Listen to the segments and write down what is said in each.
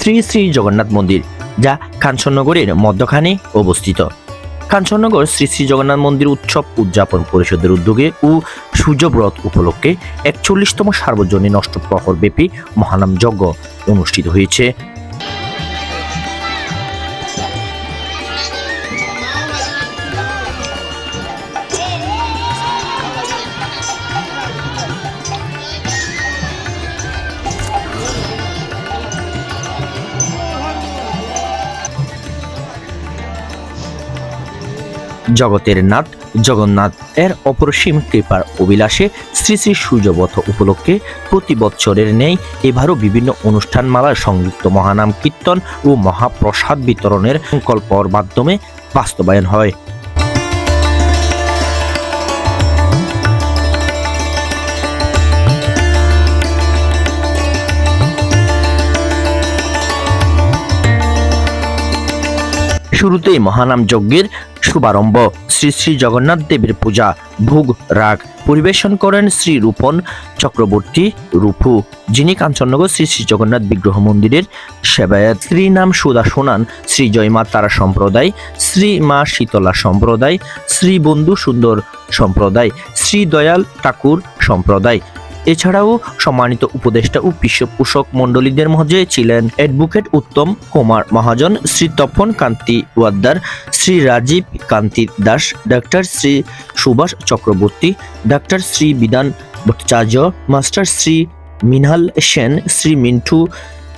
শ্রী শ্রী জগন্নাথ মন্দির, যা কাঞ্চননগরের মধ্যখানে অবস্থিত। কাঞ্চননগর শ্রী শ্রী জগন্নাথ মন্দির উৎসব উদযাপন পরিষদের উদ্যোগে ও সূর্যব্রত উপলক্ষে একচল্লিশতম সার্বজনীন অষ্টপ্রহর ব্যাপী মহানাম যজ্ঞ অনুষ্ঠিত হয়েছে। জগতের নাথ, জগন্নাথ এর অপরসীম কৃপার অভিলাষে শ্রী শ্রী সূর্যবথ উপলক্ষে প্রতি বছরের নেই এবারও বিভিন্ন অনুষ্ঠানমালার সংযুক্ত মহানাম কীর্তন ও মহাপ্রসাদ বিতরণের সংকল্পর মাধ্যমে বাস্তবায়ন হয়। শুরুতেই মহানাম যজ্ঞের শুভারম্ভ। শ্রী শ্রী জগন্নাথ দেবের পূজা, ভোগ, রাগ পরিবেশন করেন শ্রী রূপন চক্রবর্তী রূপু, যিনি কাঞ্চননগর শ্রী শ্রী জগন্নাথ বিগ্রহ মন্দিরের সেবায়ত। শ্রী নাম সুদা সোনান, শ্রী জয়মা তারা সম্প্রদায়, শ্রী মা শীতলা সম্প্রদায়, শ্রী বন্ধু সুন্দর সম্প্রদায়, শ্রী দয়াল ঠাকুর সম্প্রদায় এছাড়াও সম্মানিত উপদেষ্টা ও পৃষ্ঠপোষক মণ্ডলীদের মধ্যে ছিলেন advocate Uttam Kumar Mahajan, Shri Tapan Kanti Waddar, Shri Rajib Kanti Das, doctor Shri Subhash Chakraborty, doctor Shri Bidhan Bhattacharya, master Shri Minhal Sen, Shri Mintu,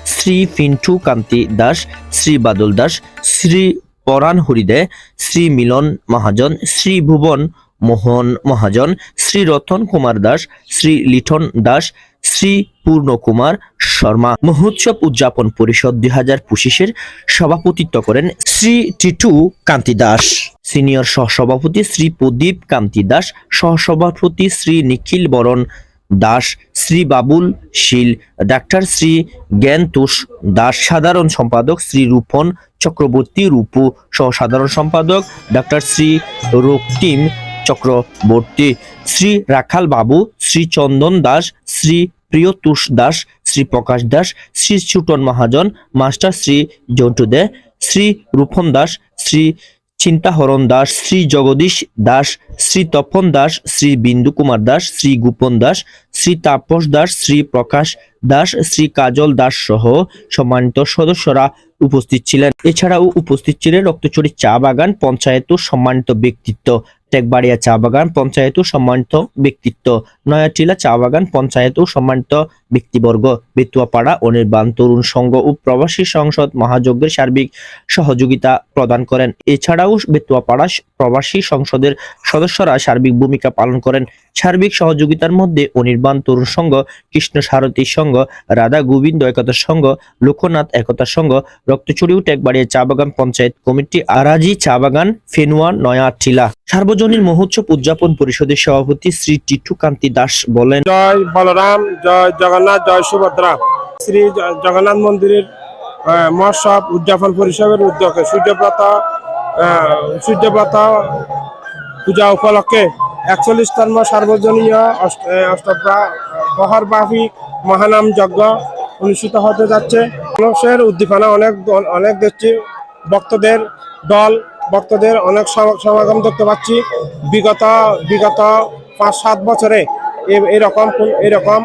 Shri Pintu Kanti Das, Shri Badal Das, Shri Paran Haride, Shri Milan Mahajan, Shri Bhuban Mohan Mahajan Shri Ratan Kumar Das, Shri Lithan Das, Shri Purna Kumar Sharma. মহোৎসব উদযাপন পরিষদ দুই হাজার পঁচিশের সভাপতিত্ব করেন Shri Titu Kanti Das. Senior সহসভাপতি শ্রী প্রদীপ কান্তি দাস, সহসভাপতি Shri Nikhil Baran Das, Shri Babul Shil, doctor Shri Gyantosh Das, সাধারণ সম্পাদক শ্রী রূপন চক্রবর্তী রূপু সহ সাধারণ সম্পাদক ডাক্তার শ্রী রক্তিম চক্রবর্তী শ্রী রাখাল বাবু শ্রী চন্দন দাস শ্রী প্রিয়তুষ দাস শ্রী প্রকাশ দাস শ্রী ছুটন মহাজন মাস্টার শ্রী জন্টু দে শ্রী রূপন দাস শ্রী চিন্তাহরণ দাস শ্রী জগদীশ দাস শ্রী তপন দাস শ্রী বিন্দু কুমার দাস শ্রী গোপন দাস শ্রী তাপস দাস শ্রী প্রকাশ দাস শ্রী কাজল দাস সহ সম্মানিত সদস্যরা উপস্থিত ছিলেন এছাড়াও উপস্থিত ছিলেন রক্তচুরি চা বাগান পঞ্চায়েত সম্মানিত ব্যক্তিত্ব টেকবাড়িয়া চা বাগান পঞ্চায়েত সম্মানিত ব্যক্তিত্ব। নয়াটিলা চা বাগান পঞ্চায়েত সম্মানিত ব্যক্তিবর্গ, বেতুয়াপাড়া অনির্বাণ তরুণ সংঘ ও প্রবাসী সংসদ মহাযজ্ঞের সার্বিক সহযোগিতা প্রদান করেন। এছাড়াও বেতুয়াপাড়া প্রবাসী সংসদের সদস্যরা সার্বিক ভূমিকা পালন করেন। সার্বিক সহযোগিতার মধ্যে অনির্বাণ তরুণ সংঘ, কৃষ্ণ সারথী সংঘ, রাধা গোবিন্দ একতা সংঘ, লোকনাথ একতা সংঘ, রক্তচুরি ও টেকবাড়িয়া চা বাগান পঞ্চায়েত কমিটি, আরাজি চা বাগান, ফেনুয়া, নয়া টিলা। সার্বজনীন মহোৎসব উদযাপন পরিষদের সভাপতি শ্রী টিটু কান্তি দাস বলেন, জয় বলরাম, জয় জগন্নাথ। জয় সুভদ্রা শ্রী জগন্নাথ মন্দিরের মহোৎসব উদযাপন পরিষদের উদ্যোগে সূর্যব্রত আহ, পূজা উপলক্ষে একচল্লিশতম সার্বজনীয় অষ্টপ্রা মহানাম যজ্ঞ অনুষ্ঠিত হতে যাচ্ছে। মানুষের উদ্দীপনা অনেক অনেক দেখছি। ভক্তদের দল ভক্তদের অনেক সম- সমাগম দেখতে পাচ্ছি। বিগত বিগত পাঁচ সাত বছরে এরকম এরকম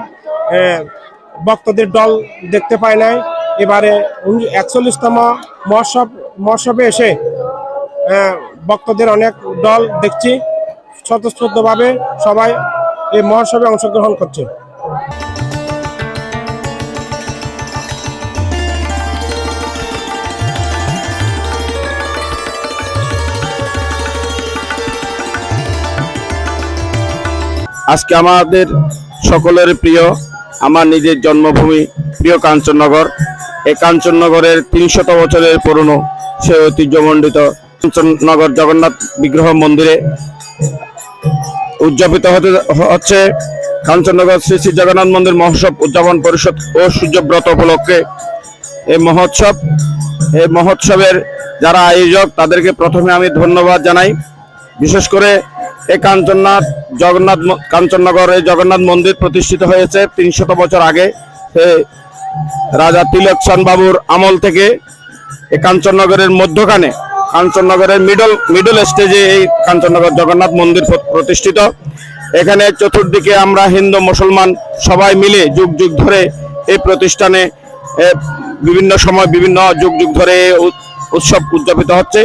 ভক্তদের দল দেখতে পাই নাই। এবারে একচল্লিশতম মহোৎসব, মহোৎসবে এসে ভক্তদের অনেক দল দেখছি। স্বতঃস্ফূর্তভাবে সবাই এই মহোৎসবে অংশগ্রহণ করছে। আজকে আমাদের সকলের প্রিয় আমার নিজের জন্মভূমি প্রিয় কাঞ্চননগর। এই কাঞ্চননগরের তিনশত বছরের পুরনো সে ঐতিহ্যমণ্ডিত কাঞ্চননগর জগন্নাথ বিগ্রহ মন্দিরে উদযাপিত হতে হচ্ছে কাঞ্চননগর শ্রী শ্রী জগন্নাথ মন্দির মহোৎসব উদযাপন পরিষদ ও সূর্যব্রত উপলক্ষে। এই মহোৎসব এই মহোৎসবের যারা আয়োজক তাদেরকে প্রথমে আমি ধন্যবাদ জানাই। বিশেষ করে এই কাঞ্চননাথ, জগন্নাথ কাঞ্চননগর জগন্নাথ মন্দির প্রতিষ্ঠিত হয়েছে তিনশত বছর আগে। রাজা তিলকচন্দ বাবুর আমল থেকে এই কাঞ্চননগরের মধ্যখানে, কাঞ্চননগরের মিডল মিডল স্টেজে এই কাঞ্চননগর জগন্নাথ মন্দির প্রতিষ্ঠিত। এখানে চতুর্দিকে আমরা হিন্দু, মুসলমান সবাই মিলে যুগ যুগ ধরে এই প্রতিষ্ঠানে বিভিন্ন সময় বিভিন্ন যুগ যুগ ধরে উৎসব উদযাপিত হচ্ছে।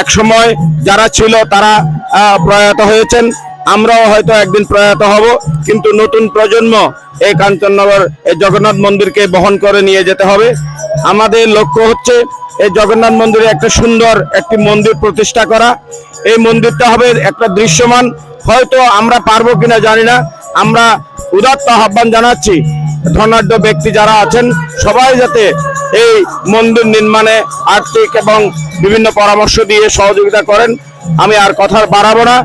এক সময় যারা ছিল তারা প্রয়াত হয়েছেন। আমরাও হয়তো একদিন প্রয়াত হব, কিন্তু নতুন প্রজন্ম এই কাঞ্চননগর এই জগন্নাথ মন্দিরকে বহন করে নিয়ে যেতে হবে। আমাদের লক্ষ্য হচ্ছে এই জগন্নাথ মন্দিরে একটা সুন্দর একটি মন্দির প্রতিষ্ঠা করা। এই মন্দিরটা হবে একটা দৃশ্যমান। হয়তো আমরা পারব কিনা জানি না। আমরা উদাত্ত আহ্বান জানাচ্ছি ধনাঢ্য ব্যক্তি যারা আছেন, সবাই যাতে এই মন্দির নির্মাণে আর্থিক এবং বিভিন্ন পরামর্শ দিয়ে সহযোগিতা করেন। আমি আর কথার বাড়াবো না।